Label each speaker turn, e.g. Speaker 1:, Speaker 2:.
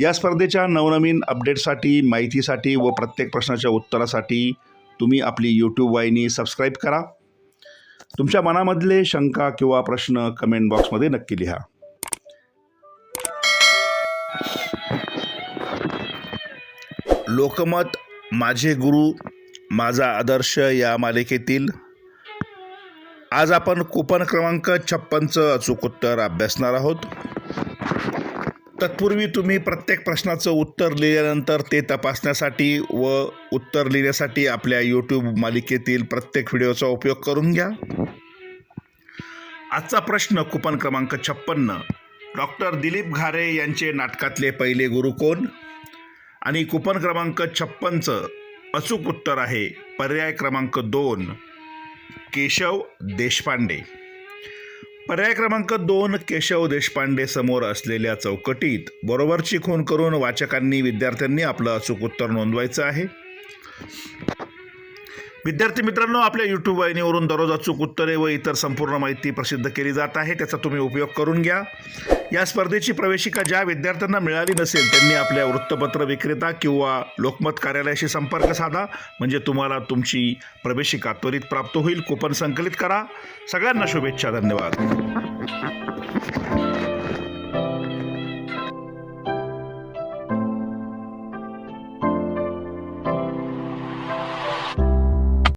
Speaker 1: या स्पर्धेच्या नवनवीन अपडेटसाठी माहितीसाठी व प्रत्येक प्रश्नाच्या उत्तरासाठी तुम्ही आपली यूट्यूब वाहिनी सबस्क्राईब करा. तुमच्या मनामधले शंका किंवा प्रश्न कमेंट बॉक्समध्ये नक्की लिहा. लोकमत माझे गुरु माझा आदर्श या मालिकेतील आज आपण कुपन क्रमांक छप्पनचं अचूक उत्तर अभ्यासणार आहोत. तत्पूर्वी तुम्ही प्रत्येक प्रश्नाचं उत्तर लिहिल्यानंतर ते तपासण्यासाठी व उत्तर लिहिण्यासाठी आपल्या यूट्यूब मालिकेतील प्रत्येक व्हिडिओचा उपयोग करून घ्या. आजचा प्रश्न कुपन क्रमांक छप्पन्न. डॉक्टर दिलीप घारे यांचे नाटकातले पहिले गुरु कोण? आणि कुपन क्रमांक छप्पनचं अचूक उत्तर आहे पर्याय क्रमांक दोन. केशव देशपांडे. पर्याय क्रमांक दोन केशव देशपांडे समोर असलेल्या चौकटीत बरोबरची खून करून वाचकांनी विद्यार्थ्यांनी आपलं अचूक उत्तर नोंदवायचं आहे. विद्यार्थी मित्रांनो आपल्या यूट्यूब वाहिनीवरून दररोज अचूक उत्तरे व इतर संपूर्ण माहिती प्रसिद्ध केली जात आहे त्याचा तुम्ही उपयोग करून घ्या. या स्पर्धेची प्रवेशिका ज्या विद्यार्थ्यांना मिळाली नसेल त्यांनी आपल्या वृत्तपत्र विक्रेता किंवा लोकमत कार्यालयाशी संपर्क साधा म्हणजे तुम्हाला तुमची प्रवेशिका त्वरित प्राप्त होईल. कुपन संकलित करा. सगळ्यांना शुभेच्छा धन्यवाद.